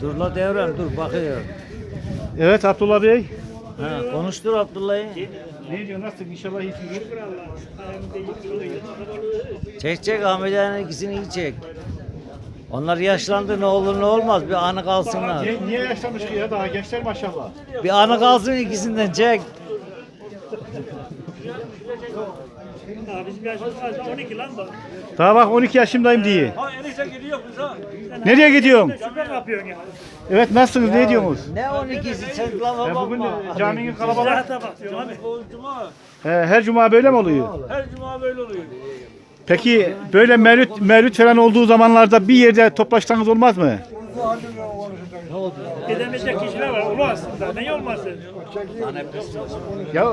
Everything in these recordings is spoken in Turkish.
Dur la devrem dur bakıyor. Evet Abdullah Bey. Ha, konuştur Abdullah'ı. Ne diyor nasıl inşallah iyisindir. Çek çek Ahmet Ağa'nın ikisini iyi çek. Onlar yaşlandı ne olur ne olmaz bir anı kalsınlar. Niye, niye yaşlanmış ki ya daha gençler maşallah. Bir anı kalsın ikisinden çek. Ha, bizim yaşımız kaç? 12 lan da. Daha bak 12 yaşındayım diye. Ha enişte gidiyor kız ha. Nereye gidiyorsun? Süper yapıyorsun ya. Evet nasılsınız ne diyorsunuz? Ne 12'si sen lava Ya bugün bakma. de caminin kalabalık. Zahata bak diyorum abi. O cuma, He, her cuma böyle mi oluyor? her cuma böyle oluyor. Peki böyle mevlüt, mevlüt falan olduğu zamanlarda bir yerde toplaşsanız olmaz mı? Gidemeyecek kişiler var. Ulu aslında. Ne olmasın? Ya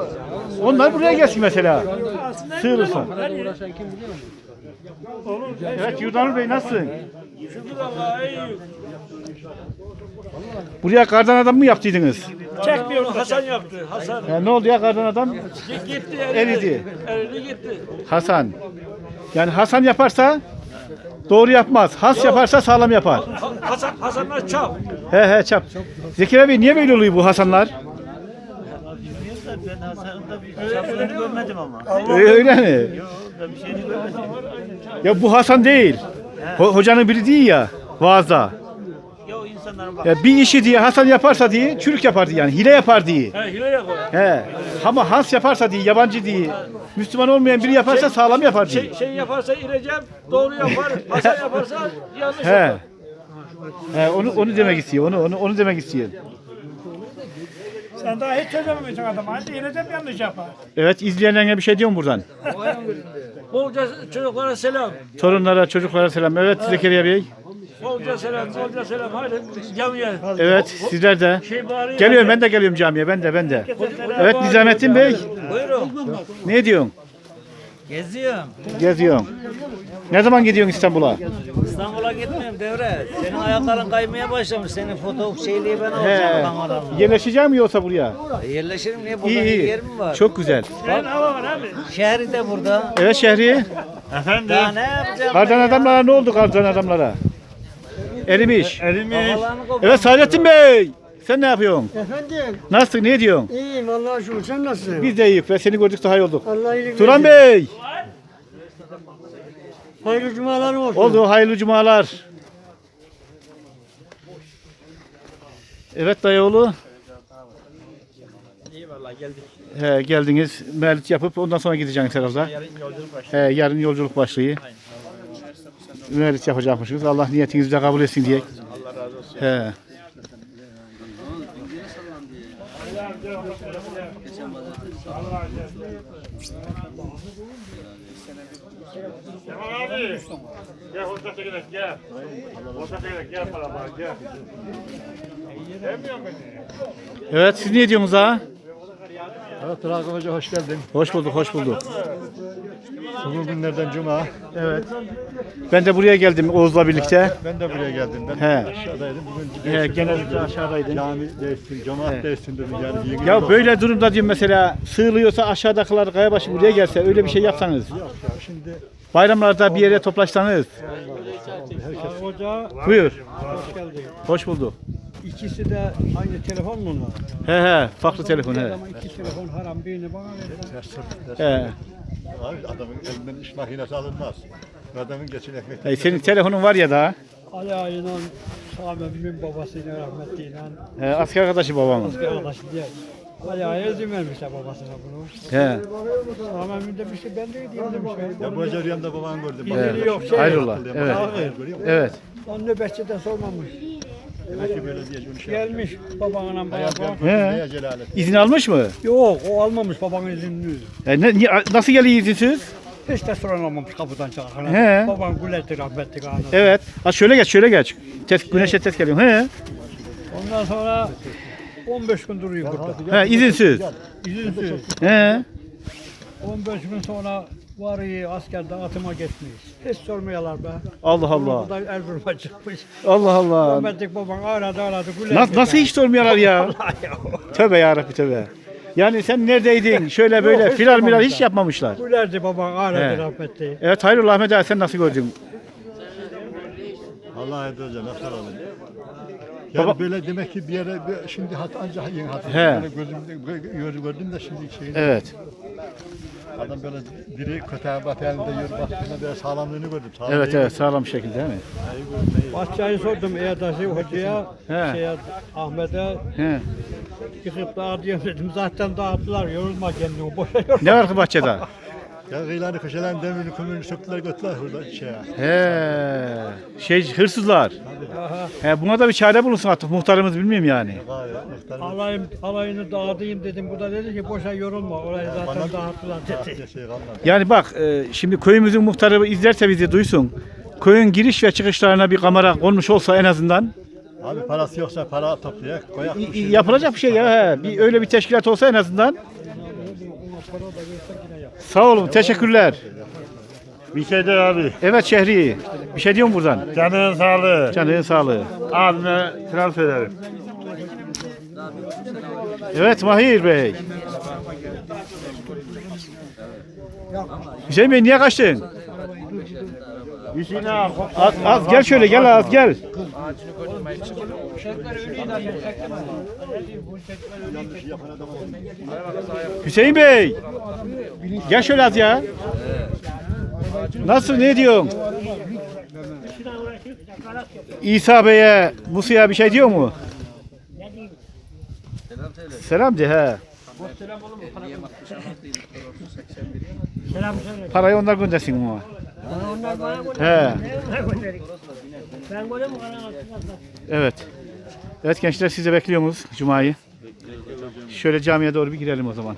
onlar buraya gelsin mesela. Olur. Evet Yurdanur Bey nasılsın? Şükür Allah'a iyi. Buraya kardan adam mı yaptıydınız? Çekmiyorum. Hasan yaptı. Hasan Ya ne oldu ya kardan adam? gitti Eridi. eridi. Gitti. Hasan. Yani Hasan yaparsa doğru yapmaz. Has yaparsa sağlam yapar. Ha- Hasan Hasan'la çap. He he çap. Zekeriya Bey niye böyle oluyor bu Hasanlar? Ben Hasan'ın bir şapkını görmedim ama. Öyle, öyle mi? Ya bu Hasan değil. Ho- hocanın biri değil ya vaazda. Ya o insanların bak. Ya bir işi diye Hasan yaparsa diye çürük yapar diye yani hile yapar diye. He hile yapar. He. Ama Hans yaparsa diye yabancı diye Müslüman olmayan biri yaparsa sağlam yapar diye. Şey, şey yaparsa ireceğim, doğru yapar. Hasan yaparsa yanlış He. yapar. He onu onu demek istiyor. Onu onu onu demek istiyor. Sen daha hiç çözememişsin adamı. Hadi yine de yanlış yapar. Evet izleyenlerine bir şey diyorum buradan. Bolca çocuklara selam. Torunlara, çocuklara selam. Evet Zekeriya Bey. Bolca selam, bolca selam. Haydi camiye. Evet sizler de. Şey Geliyorum ben de geliyorum camiye. Ben de ben de. Evet Nizamettin Bey. Buyurun. Ne diyorsun? Geziyorum. Geziyorum. Ne zaman gidiyorsun İstanbul'a? İstanbul'a gitmiyorum devre. Senin ayakların kaymaya başlamış. Senin fotoğraf şeyliği ben He. alacağım kameramla. Yerleşeceğim mi yoksa buraya? E, Yerleşirim niye? Burada İyi bir iyi. yer mi var? Çok güzel. Senin hava var abi. Şehri de burada. Evet Şehri. Daha ne yapacağım? Kardan adamlara ne oldu kardan adamlara? Erimiş. Havalarını kopar. Evet Saadettin Bey. Sen ne yapıyorsun? Efendim, Nasılsın? Ne diyorsun? iyiyim Allah'a şükür. Sen nasılsın? Biz de iyiyiz ve seni gördük daha iyi olduk. Allah iyilik Turan versin. Bey. Hayırlı cumalar olsun. Oldu hayırlı cumalar. Evet dayıoğlu. İyi vallahi geldik. He, geldiniz. Mevlüt yapıp ondan sonra gideceksiniz herhalde. Yarın yolculuk başlıyor. He, yarın yolculuk başlıyor. Mevlüt yapacakmışız. Allah niyetinizi de kabul etsin diye. Allah razı olsun. He. Tamam abi. Gel hoşça gidelim gel. Hoşça gidelim gel para bak gel. Sevmiyor beni. Evet siz ne diyorsunuz ha? Evet Rakım Hoca hoş geldin. Hoş bulduk, hoş bulduk. Bugün günlerden cuma. Evet. Ben de buraya geldim Oğuz'la birlikte. Ben de buraya geldim. Ben He. aşağıdaydım. Bugün He, genellikle aşağıdaydın. cami değişsin, cemaat He. değişsin dedim yani. Yeni Ya yıl böyle durumda diyorum mesela sığılıyorsa aşağıdakiler Kayabaşı buraya gelse öyle bir şey yapsanız. Yok ya şimdi Bayramlarda bir yere toplaşsanız. hoca Buyur. hoş geldin. Hoş bulduk. İkisi de aynı telefon mu onlar? He he farklı telefon he. Ama iki telefon haram birini bana verin. he. Abi adamın elinden iş makinesi alınmaz. Adamın geçin ekmek. Hey, senin telefonun var ya da. Ali Ağa'yla Sami'nin babasıyla rahmetliyle He, asker arkadaşı babamın. bir arkadaşı diye. Ali Ağa'ya izin vermişler babasına bunu. He. Sami'nin demiş ki ben de gideyim demiş. Ya bu hoca rüyamda babanı gördüm. Evet. yok. Şey Hayrola. Evet. Evet. Onun nöbetçiden sormamış. Gelmiş babanla beraber. He. İzin almış mı? Yok o almamış babanın iznini. E, ne, ni- nasıl geliyor izinsiz? Hiç de soran olmamış kapıdan çıkarken. He. Baban gülerdi rahmetli anı. Evet. Ha şöyle geç, şöyle geç. Test, güneşe test geliyor. He. Ondan sonra 15 gün duruyor burada. He, izinsiz. İzinsiz. He. 15 gün sonra varıyı askerde atıma geçmiş. Hiç sormuyorlar be. Allah Allah. Burada Erzurum'a çıkmış. Allah Allah. Rahmetli baban aradı aradı gülerdi. Nasıl, nasıl hiç sormuyorlar ya? Allah ya. Tövbe yarabbi tövbe. Yani sen neredeydin? Şöyle böyle Yok, hiç filar milar hiç yapmamışlar. Gülerdi baban aradı He. rahmetli. Evet hayrola Ahmet abi sen nasıl gördün? Allah edeceğim. Nasıl alalım? Yani Baba- böyle demek ki bir yere bir- şimdi hat ancak yeni hat. He. Böyle gözümde gördüm, gördüm de şimdi şeyini Evet. Adam böyle diri kötü bat elinde yürü baktığında böyle sağlamlığını gördüm. Sağlam Evet değil. evet sağlam bir şekilde değil mi? Bahçeyi sordum Eğdası Hoca'ya, He. şeye, Ahmet'e. He. Yıkıp dağıtıyorum dedim. Zaten dağıttılar. Yorulma kendini. Boşa yorulma. Ne var ki bahçede? Ya kıyılarını köşelerini demirini kömürünü söktüler götürdüler burada şeye. He. Şey hırsızlar. He buna da bir çare bulunsun artık muhtarımız bilmiyorum yani. Gayet muhtarım. Alayım, alayını dağıtayım dedim. Bu da dedi ki boşa yorulma. Orayı zaten dağıttılar dedi. Bir şey kalmadı. Yani bak e, şimdi köyümüzün muhtarı izlerse bizi duysun. Köyün giriş ve çıkışlarına bir kamera konmuş olsa en azından Abi parası yoksa para toplayak koyak. i- i- yapılacak bir şey ya. He. Bir öyle bir teşkilat olsa en azından. Sağ olun, teşekkürler. Bir şey de abi. Evet Şehri, bir şey diyorum buradan. Canın sağlığı. Canın sağlığı. Abime transfer ederim. Evet Mahir Bey. Hüseyin Bey niye kaçtın? Az, az gel şöyle gel az gel. Hüseyin Bey. Gel şöyle az ya. Nasıl ne diyorsun? İsa Bey'e, Musa'ya bir şey diyor mu? Selam de he. Parayı onlar göndersin ama. He. Evet. Evet gençler sizi bekliyoruz Cuma'yı. Şöyle camiye doğru bir girelim o zaman.